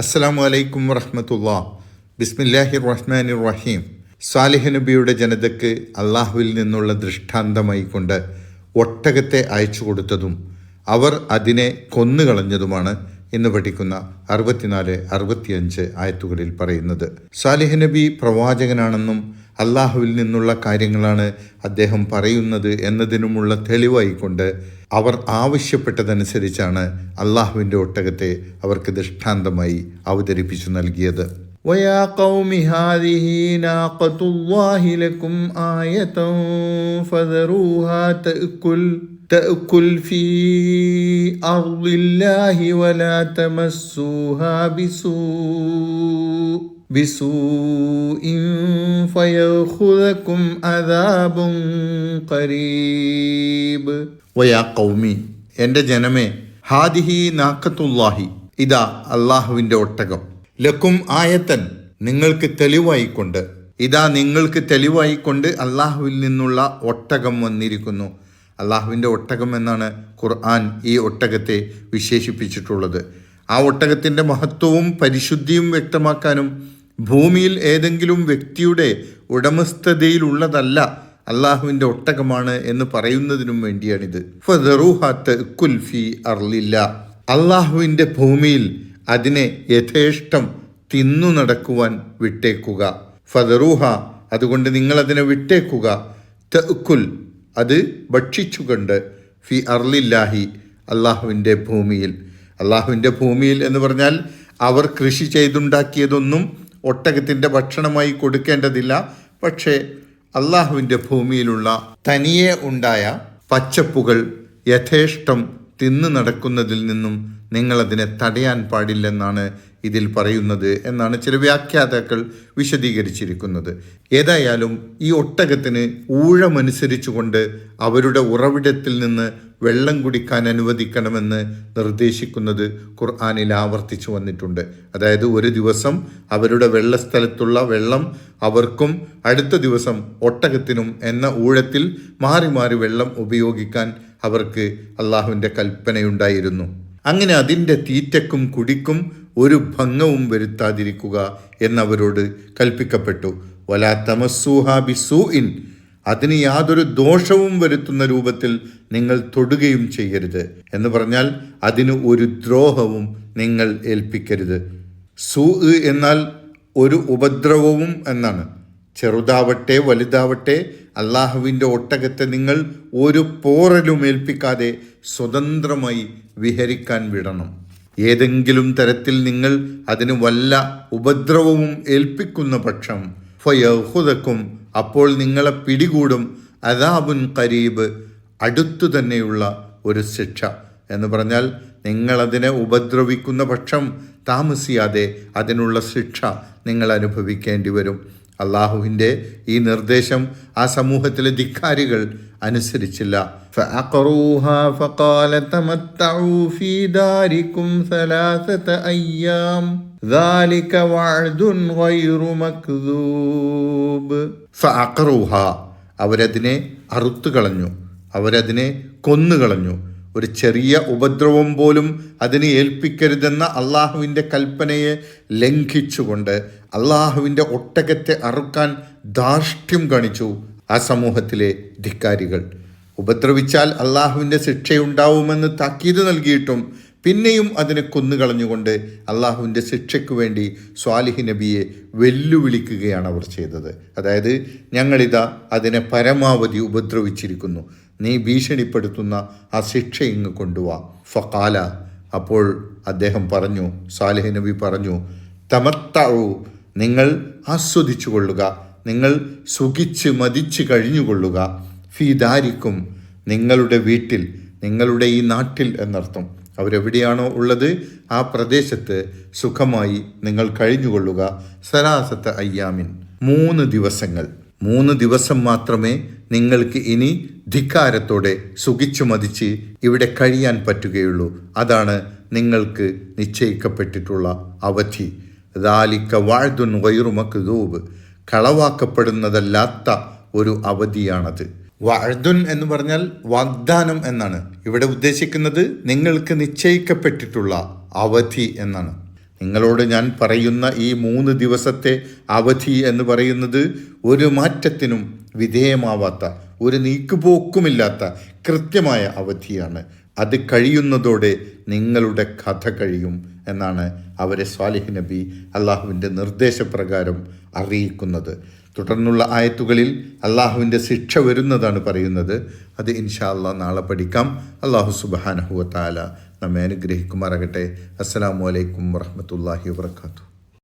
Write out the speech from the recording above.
അസ്സലാമു അലൈക്കും വറഹമത്തുള്ള. ബിസ്മില്ലാഹി റഹ്മാൻ റഹീം സാലിഹ് നബിയുടെ ജനതയ്ക്ക് അള്ളാഹുവിൽ നിന്നുള്ള ദൃഷ്ടാന്തമായി കൊണ്ട് ഒട്ടകത്തെ അയച്ചു കൊടുത്തതും അവർ അതിനെ കൊന്നുകളഞ്ഞതുമാണ് എന്ന് പഠിക്കുന്ന അറുപത്തിനാല് അറുപത്തിയഞ്ച് ആയത്തുകളിൽ പറയുന്നത്. സാലിഹ് നബി പ്രവാചകനാണെന്നും അള്ളാഹുവിൽ നിന്നുള്ള കാര്യങ്ങളാണ് അദ്ദേഹം പറയുന്നത് എന്നതിനുമുള്ള തെളിവായിക്കൊണ്ട് അവർ ആവശ്യപ്പെട്ടതനുസരിച്ചാണ് അള്ളാഹുവിൻ്റെ ഒട്ടകത്തെ അവർക്ക് ദൃഷ്ടാന്തമായി അവതരിപ്പിച്ചു നൽകിയത് ويا قوم هذه ناقة الله لكم آية فذروها تأكل تأكل في أرض الله ولا تمسوها بسوء بسوء فيأخذكم عذاب قريب ويا قومي എൻ്റെ ജനമേ ഹാദിഹി നാക്കത്തുല്ലാഹി ഇതാ അള്ളാഹുവിൻ്റെ ഒട്ടകം ലക്കും ആയത്തൻ നിങ്ങൾക്ക് തെളിവായിക്കൊണ്ട് ഇതാ നിങ്ങൾക്ക് തെളിവായിക്കൊണ്ട് അള്ളാഹുവിൽ നിന്നുള്ള ഒട്ടകം വന്നിരിക്കുന്നു അള്ളാഹുവിൻ്റെ ഒട്ടകം എന്നാണ് ഖുർആൻ ഈ ഒട്ടകത്തെ വിശേഷിപ്പിച്ചിട്ടുള്ളത് ആ ഒട്ടകത്തിൻ്റെ മഹത്വവും പരിശുദ്ധിയും വ്യക്തമാക്കാനും ഭൂമിയിൽ ഏതെങ്കിലും വ്യക്തിയുടെ ഉടമസ്ഥതയിലുള്ളതല്ല അള്ളാഹുവിന്റെ ഒട്ടകമാണ് എന്ന് പറയുന്നതിനും വേണ്ടിയാണിത്. ഫദറുഹാത്ത് കുൽഫി അർലില്ല. അള്ളാഹുവിന്റെ ഭൂമിയിൽ അതിനെ യഥേഷ്ടം തിന്നു നടക്കുവാൻ വിട്ടേക്കുക. ഫദറൂഹ അതുകൊണ്ട് നിങ്ങൾ അതിനെ വിട്ടേക്കുക. തഅക്കുൽ അത് ഭക്ഷിച്ചുകൊണ്ട് ഫി അർലില്ലാഹി അള്ളാഹുവിന്റെ ഭൂമിയിൽ. അള്ളാഹുവിന്റെ ഭൂമിയിൽ എന്ന് പറഞ്ഞാൽ അവർ കൃഷി ചെയ്തുണ്ടാക്കിയതൊന്നും ഒട്ടകത്തിന്റെ ഭക്ഷണമായി കൊടുക്കേണ്ടതില്ല. പക്ഷേ അള്ളാഹുവിന്റെ ഭൂമിയിലുള്ള തനിയെ ഉണ്ടായ പച്ചപ്പുകൾ യഥേഷ്ടം തിന്നു നടക്കുന്നതിൽ നിന്നും നിങ്ങളതിനെ തടയാൻ പാടില്ലെന്നാണ് ഇതിൽ പറയുന്നത് എന്നാണ് ചില വ്യാഖ്യാതാക്കൾ വിശദീകരിച്ചിരിക്കുന്നത്. ഏതായാലും ഈ ഒട്ടകത്തിന് ഊഴമനുസരിച്ചുകൊണ്ട് അവരുടെ ഉറവിടത്തിൽ നിന്ന് വെള്ളം കുടിക്കാൻ അനുവദിക്കണമെന്ന് നിർദ്ദേശിക്കുന്നത് ഖുർആാനിൽ ആവർത്തിച്ചു വന്നിട്ടുണ്ട്. അതായത് ഒരു ദിവസം അവരുടെ വെള്ളസ്ഥലത്തുള്ള വെള്ളം അവർക്കും അടുത്ത ദിവസം ഒട്ടകത്തിനും എന്ന ഊഴത്തിൽ മാറി മാറി വെള്ളം ഉപയോഗിക്കാൻ അവർക്ക് അള്ളാഹുവിന്റെ കൽപ്പനയുണ്ടായിരുന്നു. അങ്ങനെ അതിന്റെ തീറ്റക്കും കുടിക്കും ഒരു ഭംഗവും വരുത്താതിരിക്കുക എന്നവരോട് കൽപ്പിക്കപ്പെട്ടു. വലാ തമസ്സൂഹ ബിസൂ ഇൻ അതിന് യാതൊരു ദോഷവും വരുത്തുന്ന രൂപത്തിൽ നിങ്ങൾ തൊടുകയും ചെയ്യരുത് എന്ന് പറഞ്ഞാൽ അതിന് ഒരു ദ്രോഹവും നിങ്ങൾ ഏൽപ്പിക്കരുത്. സൂ എന്നാൽ ഒരു ഉപദ്രവവും എന്നാണ്. ചെറുതാവട്ടെ വലുതാവട്ടെ അള്ളാഹുവിന്റെ ഒട്ടകത്തെ നിങ്ങൾ ഒരു പോറലും ഏൽപ്പിക്കാതെ സ്വതന്ത്രമായി വിഹരിക്കാൻ വിടണം. ഏതെങ്കിലും തരത്തിൽ നിങ്ങൾ അതിന് വല്ല ഉപദ്രവവും ഏൽപ്പിക്കുന്ന പക്ഷം ഫയഹുദക്കും അപ്പോൾ നിങ്ങളെ പിടികൂടും. അദാബുൻ കരീബ് അടുത്തു തന്നെയുള്ള ഒരു ശിക്ഷ. എന്ന് പറഞ്ഞാൽ നിങ്ങളതിനെ ഉപദ്രവിക്കുന്ന പക്ഷം താമസിയാതെ അതിനുള്ള ശിക്ഷ നിങ്ങൾ അനുഭവിക്കേണ്ടി വരും. അള്ളാഹുവിന്റെ ഈ നിർദ്ദേശം ആ സമൂഹത്തിലെ ധിക്കാരികൾ അനുസരിച്ചില്ല. അവരതിനെ അറുത്തുകളഞ്ഞു അവരതിനെ കൊന്നുകളഞ്ഞു. ഒരു ചെറിയ ഉപദ്രവം പോലും അതിനെ ഏൽപ്പിക്കരുതെന്ന അള്ളാഹുവിന്റെ കൽപ്പനയെ ലംഘിച്ചുകൊണ്ട് അള്ളാഹുവിന്റെ ഒട്ടകത്തെ അറുക്കാൻ ധാർഷ്ട്യം കാണിച്ചു ആ സമൂഹത്തിലെ ധിക്കാരികൾ. ഉപദ്രവിച്ചാൽ അള്ളാഹുവിന്റെ ശിക്ഷയുണ്ടാവുമെന്ന് താക്കീത് നൽകിയിട്ടും പിന്നെയും അതിനെ കൊന്നുകളഞ്ഞുകൊണ്ട് അള്ളാഹുവിന്റെ ശിക്ഷയ്ക്ക് വേണ്ടി സ്വാലിഹി നബിയെ വെല്ലുവിളിക്കുകയാണ് അവർ ചെയ്തത്. അതായത് ഞങ്ങളിതാ അതിനെ പരമാവധി ഉപദ്രവിച്ചിരിക്കുന്നു. നീ ഭീഷണിപ്പെടുത്തുന്ന ആ ശിക്ഷ ഇങ്ങ് കൊണ്ടുവാ. ഫക്കാല അപ്പോൾ അദ്ദേഹം പറഞ്ഞു സാലിഹ് നബി പറഞ്ഞു തമത്താവു നിങ്ങൾ ആസ്വദിച്ചു കൊള്ളുക നിങ്ങൾ സുഖിച്ച് മതിച്ച് കഴിഞ്ഞുകൊള്ളുക. ഫീദാരിക്കും നിങ്ങളുടെ വീട്ടിൽ നിങ്ങളുടെ ഈ നാട്ടിൽ എന്നർത്ഥം. അവരെവിടെയാണോ ഉള്ളത്? ആ പ്രദേശത്ത് സുഖമായി നിങ്ങൾ കഴിഞ്ഞുകൊള്ളുക. സരാസത്ത് അയ്യാമിൻ. മൂന്ന് ദിവസങ്ങൾ. മൂന്ന് ദിവസം മാത്രമേ നിങ്ങൾക്ക് ഇനി ധിക്കാരത്തോടെ സുഖിച്ചു മതിച്ച് ഇവിടെ കഴിയാൻ പറ്റുകയുള്ളൂ. അതാണ് നിങ്ങൾക്ക് നിശ്ചയിക്കപ്പെട്ടിട്ടുള്ള അവധി. ദാലിക്ക വാഴ്തുൻ ദൂവ് കളവാക്കപ്പെടുന്നതല്ലാത്ത ഒരു അവധിയാണത്. വാഴ്തുൻ എന്ന് പറഞ്ഞാൽ വാഗ്ദാനം എന്നാണ്. ഇവിടെ ഉദ്ദേശിക്കുന്നത് നിങ്ങൾക്ക് നിശ്ചയിക്കപ്പെട്ടിട്ടുള്ള അവധി എന്നാണ്. നിങ്ങളോട് ഞാൻ പറയുന്ന ഈ മൂന്ന് ദിവസത്തെ അവധി എന്ന് പറയുന്നത് ഒരു മാറ്റത്തിനും വിധേയമാവാത്ത ഒരു നീക്കുപോക്കുമില്ലാത്ത കൃത്യമായ അവധിയാണ്. അത് കഴിയുന്നതോടെ നിങ്ങളുടെ കഥ കഴിയും എന്നാണ് അവരെ സ്വാലിഹ് നബി അള്ളാഹുവിന്റെ നിർദ്ദേശപ്രകാരം അറിയിക്കുന്നത്. തുടർന്നുള്ള ആയത്തുകളിൽ അള്ളാഹുവിന്റെ ശിക്ഷ വരുന്നതാണ് പറയുന്നത്. അത് ഇൻഷാ അള്ളാഹ് നാളെ പഠിക്കാം. അള്ളാഹു സുബാനഹുവ താല നമ്മെ അനുഗ്രഹിക്കുമാറാകട്ടെ. അസ്സാം വലൈക്കും വറഹമത്തല്ലാഹി വാത്തു